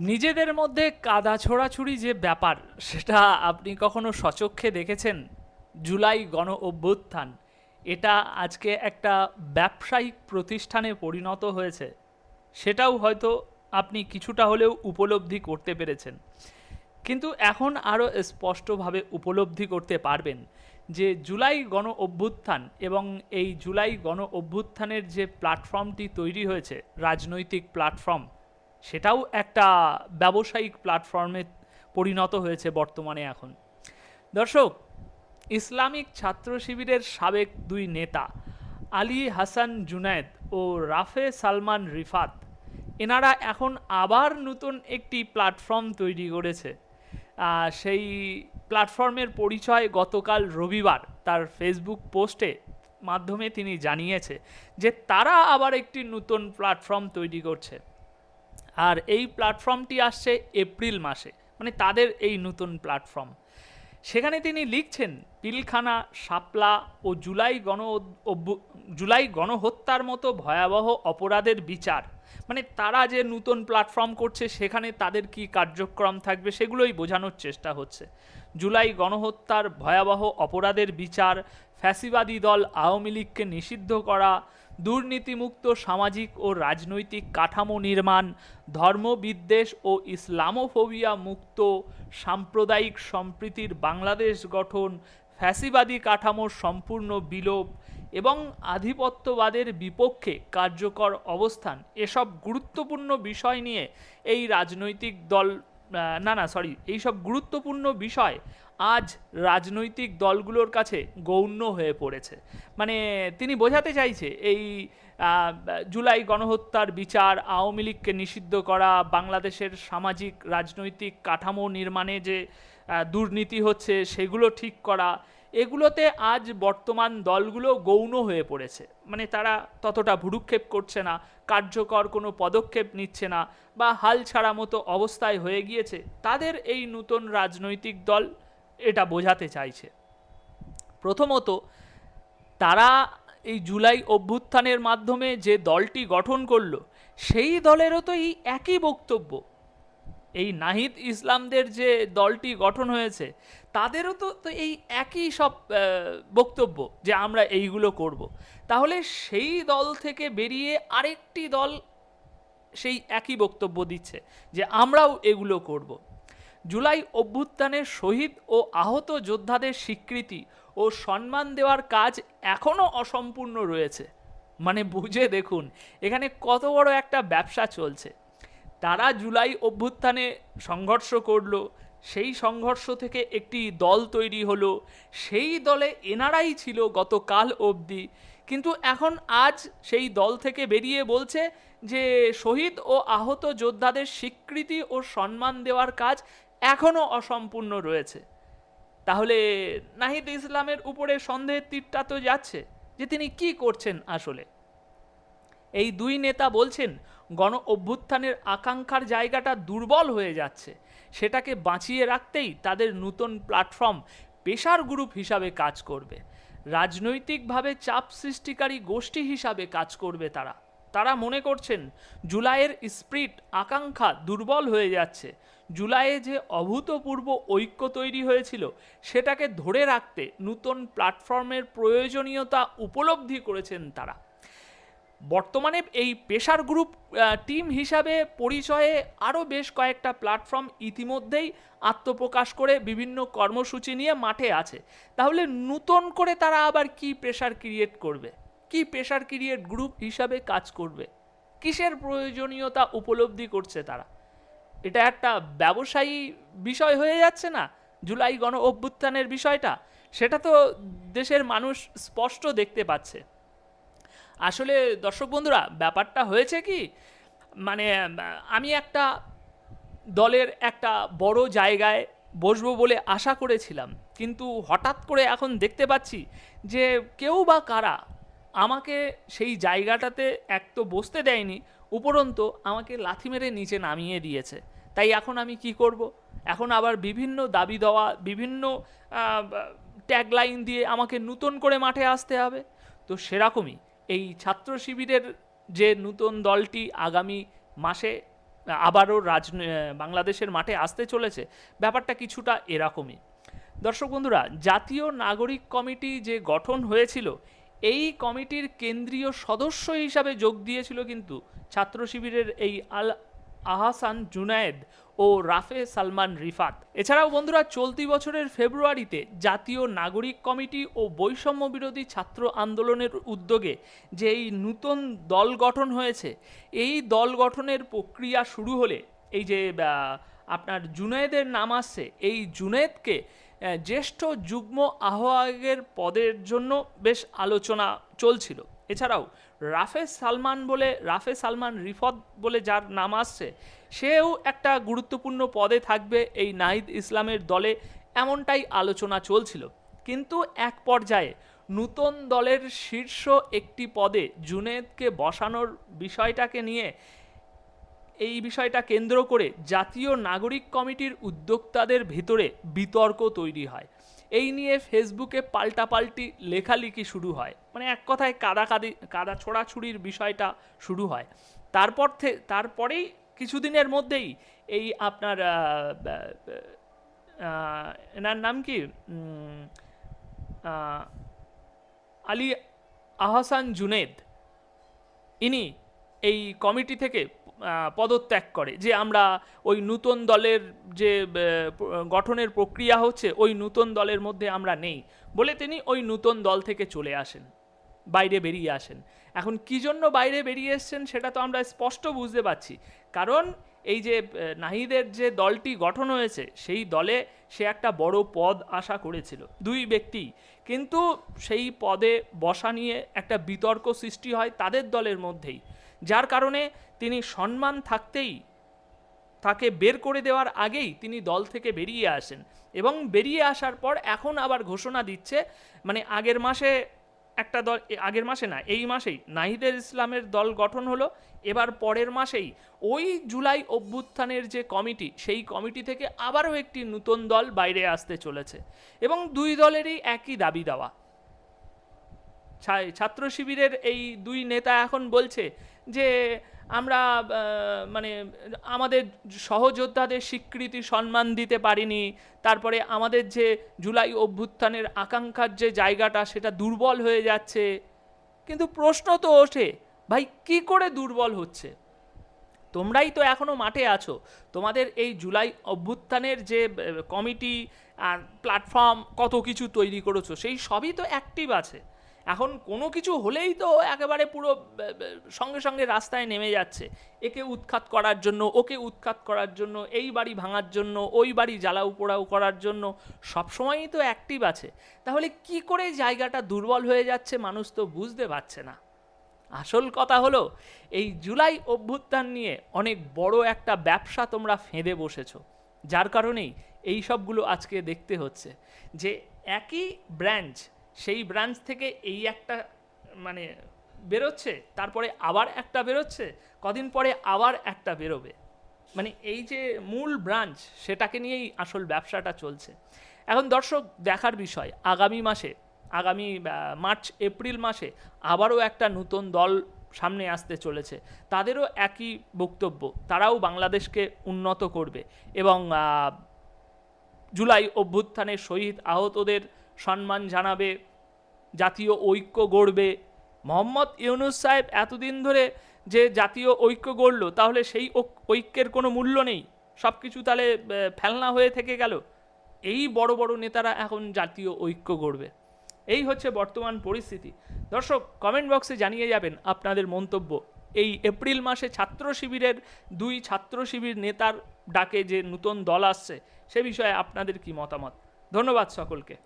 নিজেদের মধ্যে কাদা ছোড়াছুড়ি যে ব্যাপার, সেটা আপনি কখনো সচক্ষে দেখেছেন? জুলাই গণ অভ্যুত্থান, এটা আজকে একটা ব্যবসায়িক প্রতিষ্ঠানে পরিণত হয়েছে। সেটাও হয়তো আপনি কিছুটা হলেও উপলব্ধি করতে পেরেছেন। কিন্তু এখন আরও স্পষ্টভাবে উপলব্ধি করতে পারবেন যে জুলাই গণ অভ্যুত্থান এবং এই জুলাই গণ অভ্যুত্থানের যে প্ল্যাটফর্মটি তৈরি হয়েছে, রাজনৈতিক প্ল্যাটফর্ম সেটাও একটা ব্যবসায়িক প্ল্যাটফর্মে পরিণত হয়েছে বর্তমানে এখন। দর্শক, ইসলামিক ছাত্র শিবিরের সাবেক দুই নেতা, আলী হাসান জুনায়েদ ও রাফে সালমান রিফাত, এনারা এখন আবার নতুন একটি প্ল্যাটফর্ম তৈরি করেছে। সেই প্ল্যাটফর্মের পরিচয় গতকাল রবিবার তার ফেসবুক পোস্টে মাধ্যমে তিনি জানিয়েছে যে তারা আবার একটি নতুন প্ল্যাটফর্ম তৈরি করছে। আর এই প্ল্যাটফর্মটি আসছে এপ্রিল মাসে মানে তাদের এই নতুন প্ল্যাটফর্ম সেখানে তিনি লিখছেন, পিলখানা, শাপলা ও জুলাই গণ জুলাই গণহত্যার মতো ভয়াবহ অপরাধের বিচার। মানে তারা যে নতুন প্ল্যাটফর্ম করছে, সেখানে তাদের কি কার্যক্রম থাকবে, সেগুলোই বোঝানোর চেষ্টা হচ্ছে। জুলাই গণহত্যার ভয়াবহ অপরাধের বিচার, ফ্যাসিবাদী দল আওয়ামী লীগকে নিষিদ্ধ করা দুর্নীতিমুক্ত সামাজিক ও রাজনৈতিক কাঠামো নির্মাণ ধর্মবিদ্বেষ ও ইসলামোফোবিয়া মুক্ত সাম্প্রদায়িক সম্প্রীতির বাংলাদেশ গঠন, ফ্যাসিবাদী কাঠামোর সম্পূর্ণ বিলোপ এবং আধিপত্যবাদের বিপক্ষে কার্যকর অবস্থান, এসব গুরুত্বপূর্ণ বিষয় নিয়ে এই রাজনৈতিক দল না না সরি এইসব গুরুত্বপূর্ণ বিষয় আজ রাজনৈতিক দলগুলোর কাছে গৌণ্য হয়ে পড়েছে। মানে তিনি বোঝাতে চাইছে এই জুলাই গণহত্যার বিচার, আওয়ামী লীগকে নিষিদ্ধ করা, বাংলাদেশের সামাজিক, রাজনৈতিক কাঠামো নির্মাণে যে দুর্নীতি হচ্ছে, সেগুলো ঠিক করা, এগুলোতে আজ বর্তমান দলগুলো গৌণ হয়ে পড়েছে। মানে তারা ততটা ভুরুক্ষেপ করছে না, কার্যকর কোনো পদক্ষেপ নিচ্ছে না, বা হাল ছাড়া মতো অবস্থায় হয়ে গিয়েছে। তাদের এই নতুন রাজনৈতিক দল এটা বোঝাতে চাইছে। প্রথমত, তারা এই জুলাই অভ্যুত্থানের মাধ্যমে যে দলটি গঠন করল, সেই দলেরও তো এই একই বক্তব্য। এই নাহিদ ইসলামদের যে দলটি গঠন হয়েছে, তাদেরও তো তো এই একই সব বক্তব্য যে আমরা এইগুলো করব। তাহলে সেই দল থেকে বেরিয়ে আরেকটি দল সেই একই বক্তব্য দিচ্ছে যে আমরাও এগুলো করব। জুলাই অভ্যুত্থানের শহীদ ও আহত যোদ্ধাদের স্বীকৃতি ও সম্মান দেওয়ার কাজ এখনও অসম্পূর্ণ রয়েছে। মানে বুঝে দেখুন, এখানে কত বড় একটা ব্যবসা চলছে। তারা জুলাই অভ্যুত্থানে সংঘর্ষ করল, সেই সংঘর্ষ থেকে একটি দল তৈরি হলো, সেই দলে এনারাই ছিল গতকাল অবধি। কিন্তু এখন আজ সেই দল থেকে বেরিয়ে বলছে যে, শহীদ ও আহত যোদ্ধাদের স্বীকৃতি ও সম্মান দেওয়ার কাজ এখনও অসম্পূর্ণ রয়েছে। তাহলে নাহিদ ইসলামের উপরে সন্দেহের তীরটা তো যাচ্ছে যে তিনি কি করছেন আসলে। এই দুই নেতা বলছেন, গণ অভ্যুত্থানের আকাঙ্ক্ষার জায়গাটা দুর্বল হয়ে যাচ্ছে। সেটাকে বাঁচিয়ে রাখতেই তাদের নতুন প্ল্যাটফর্ম পেশার গ্রুপ হিসাবে কাজ করবে। রাজনৈতিকভাবে চাপ সৃষ্টিকারী গোষ্ঠী হিসাবে কাজ করবে তারা। তারা মনে করছেন, জুলাইয়ের স্প্রিট আকাঙ্ক্ষা দুর্বল হয়ে যাচ্ছে। জুলাইয়ে যে অভূতপূর্ব ঐক্য তৈরি হয়েছিল, সেটাকে ধরে রাখতে নতুন প্ল্যাটফর্মের প্রয়োজনীয়তা উপলব্ধি করেছেন তারা। বর্তমানে এই পেশার গ্রুপ টিম হিসাবে পরিচয়ে আরও বেশ কয়েকটা প্ল্যাটফর্ম ইতিমধ্যেই আত্মপ্রকাশ করে বিভিন্ন কর্মসূচি নিয়ে মাঠে আছে। তাহলে নতুন করে তারা আবার কি প্রেশার ক্রিয়েট করবে? কি প্রেশার ক্রিয়েট গ্রুপ হিসাবে কাজ করবে? কিসের প্রয়োজনীয়তা উপলব্ধি করছে তারা? এটা একটা ব্যবসায়ী বিষয় হয়ে যাচ্ছে না? জুলাই গণ অভ্যুত্থানের বিষয়টা? সেটা তো দেশের মানুষ স্পষ্ট দেখতে পাচ্ছে। আসলে দর্শক বন্ধুরা, ব্যাপারটা হয়েছে কি? মানে আমি একটা দলের একটা বড় জায়গায় বসবো বলে আশা করেছিলাম। কিন্তু হঠাৎ করে এখন দেখতে পাচ্ছি যে কেউ বা কারা আমাকে সেই জায়গাটাতে এক তো বসতে দেয়নি উপরন্তু আমাকে লাথি মেরে নিচে নামিয়ে দিয়েছে। তাই এখন আমি কি করব? এখন আবার বিভিন্ন দাবি দেওয়া, বিভিন্ন ট্যাগলাইন দিয়ে আমাকে নতুন করে মাঠে আসতে হবে। তো সেরকমই এই ছাত্র শিবিরের যে নতুন দলটি আগামী মাসে আবারও রাজ বাংলাদেশের মাঠে আসতে চলেছে, ব্যাপারটা কিছুটা এরকমই। দর্শক বন্ধুরা, জাতীয় নাগরিক কমিটি যে গঠন হয়েছিল এই কমিটির কেন্দ্রীয় সদস্য হিসাবে যোগ দিয়েছিল কিন্তু ছাত্র শিবিরের এই আল আহাসান জুনায়েদ ও রাফে সালমান রিফাত। এছাড়াও বন্ধুরা, চলতি বছরের ফেব্রুয়ারিতে জাতীয় নাগরিক কমিটি ও বৈষম্য বিরোধী ছাত্র আন্দোলনের উদ্যোগে যে এই নূতন দল গঠন হয়েছে, এই দল গঠনের প্রক্রিয়া শুরু হলে, এই যে আপনার জুনায়েদের নাম আসছে এই জুনায়েদকে জ্যেষ্ঠ যুগ্ম আহ্বায়কের পদের জন্য বেশ আলোচনা চলছিল। এছাড়াও রাফে সালমান বলে, রাফে সালমান রিফত বলে যার নাম আসছে সেও একটা গুরুত্বপূর্ণ পদে থাকবে এই নাহিদ ইসলামের দলে, এমনটাই আলোচনা চলছিল। কিন্তু এক পর্যায়ে নূতন দলের শীর্ষ একটি পদে জুনেদকে বসানোর বিষয়টাকে নিয়ে এই বিষয়টা কেন্দ্র করে জাতীয় নাগরিক কমিটির উদ্যোক্তাদের ভিতরে বিতর্ক তৈরি হয়। এই নিয়ে ফেসবুকে পাল্টাপাল্টি লেখালেখি শুরু হয়। মানে এক কথায় কাদা কাদি ছোড়াছুড়ির বিষয়টা শুরু হয়। তারপর তারপরেই কিছুদিনের মধ্যেই এই আপনার এনার নাম কি? আলী আহসান জুনেদ, ইনি এই কমিটি থেকে পদত্যাগ করে যে আমরা ওই নূতন দলের যে গঠনের প্রক্রিয়া হচ্ছে, ওই নূতন দলের মধ্যে আমরা নেই বলে তিনি ওই নূতন দল থেকে চলে আসেন, বাইরে বেরিয়ে আসেন। এখন কি জন্য বাইরে বেরিয়ে এসছেন সেটা তো আমরা স্পষ্ট বুঝতে পারছি। কারণ এই যে নাহিদের যে দলটি গঠন হয়েছে, সেই দলে সে একটা বড় পদ আশা করেছিল, দুই ব্যক্তি। কিন্তু সেই পদে বসা নিয়ে একটা বিতর্ক সৃষ্টি হয় তাদের দলের মধ্যেই। যার কারণে তিনি সম্মান থাকতেই তাকে বের করে দেওয়ার আগেই তিনি দল থেকে বেরিয়ে আসেন এবং বেরিয়ে আসার পর এখন আবার ঘোষণা দিচ্ছে মানে আগের মাসে একটা দল আগের মাসে না, এই মাসেই নাহিদের ইসলামের দল গঠন হলো, এবার পরের মাসেই ওই জুলাই অভ্যুত্থানের যে কমিটি, সেই কমিটি থেকে আবারও একটি নতুন দল বাইরে আসতে চলেছে এবং দুই দলেরই একই দাবি দেওয়া। ছাত্র শিবিরের এই দুই নেতা এখন বলছে যে আমরা মানে আমাদের সহযোদ্ধাদের স্বীকৃতি সম্মান দিতে পারিনি, তারপরে আমাদের যে জুলাই অভ্যুত্থানের আকাঙ্ক্ষার যে জায়গাটা সেটা দুর্বল হয়ে যাচ্ছে। কিন্তু প্রশ্ন তো ওঠে, ভাই কি করে দুর্বল হচ্ছে? তোমরাই তো এখনও মাঠে আছো, তোমাদের এই জুলাই অভ্যুত্থানের যে কমিটি আর প্ল্যাটফর্ম কত কিছু তৈরি করেছ, সেই সবই তো অ্যাক্টিভ আছে। এখন কোনো কিছু হলেই তো একেবারে পুরো সঙ্গে সঙ্গে রাস্তায় নেমে যাচ্ছে। একে উৎখাত করার জন্য, ওকে উৎখাত করার জন্য, এই বাড়ি ভাঙার জন্য, ওই বাড়ি জ্বালাও পোড়াও করার জন্য সবসময়ই তো অ্যাক্টিভ আছে। তাহলে কি করে জায়গাটা দুর্বল হয়ে যাচ্ছে মানুষ তো বুঝতে পারছে না। আসল কথা হলো, এই জুলাই অভ্যুত্থান নিয়ে অনেক বড় একটা ব্যবসা তোমরা ফেঁদে বসেছ, যার কারণেই এই সবগুলো আজকে দেখতে হচ্ছে। যে একই ব্রাঞ্চ সেই ব্রাঞ্চ থেকে এই একটা মানে বেরোচ্ছে, তারপরে আবার একটা বেরোচ্ছে, কদিন পরে আবার একটা বেরোবে। মানে এই যে মূল ব্রাঞ্চ, সেটাকে নিয়েই আসল ব্যবসাটা চলছে। এখন দর্শক, দেখার বিষয়, আগামী মাসে, আগামী মার্চ, এপ্রিল মাসে আবারও একটা নতুন দল সামনে আসতে চলেছে। তাদেরও একই বক্তব্য, তারাও বাংলাদেশকে উন্নত করবে এবং জুলাই অভ্যুত্থানে শহীদ আহতদের সম্মান জানাবে জাতীয় ঐক্য গড়বে। মোহাম্মদ ইউনুস সাহেব এতদিন ধরে যে জাতীয় ঐক্য গড়ল, তাহলে সেই ঐক- ঐক্যের কোনো মূল্য নেই। সব কিছু তাহলে ফেলনা হয়ে থেকে গেল। এই বড় বড় নেতারা এখন জাতীয় ঐক্য গড়বে। এই হচ্ছে বর্তমান পরিস্থিতি। দর্শক কমেন্ট বক্সে জানিয়ে যাবেন আপনাদের মন্তব্য। এই এপ্রিল মাসে ছাত্র শিবিরের দুই ছাত্র শিবির নেতার ডাকে যে নতুন দল আসছে, সে বিষয়ে আপনাদের কি মতামত? ধন্যবাদ সকলকে।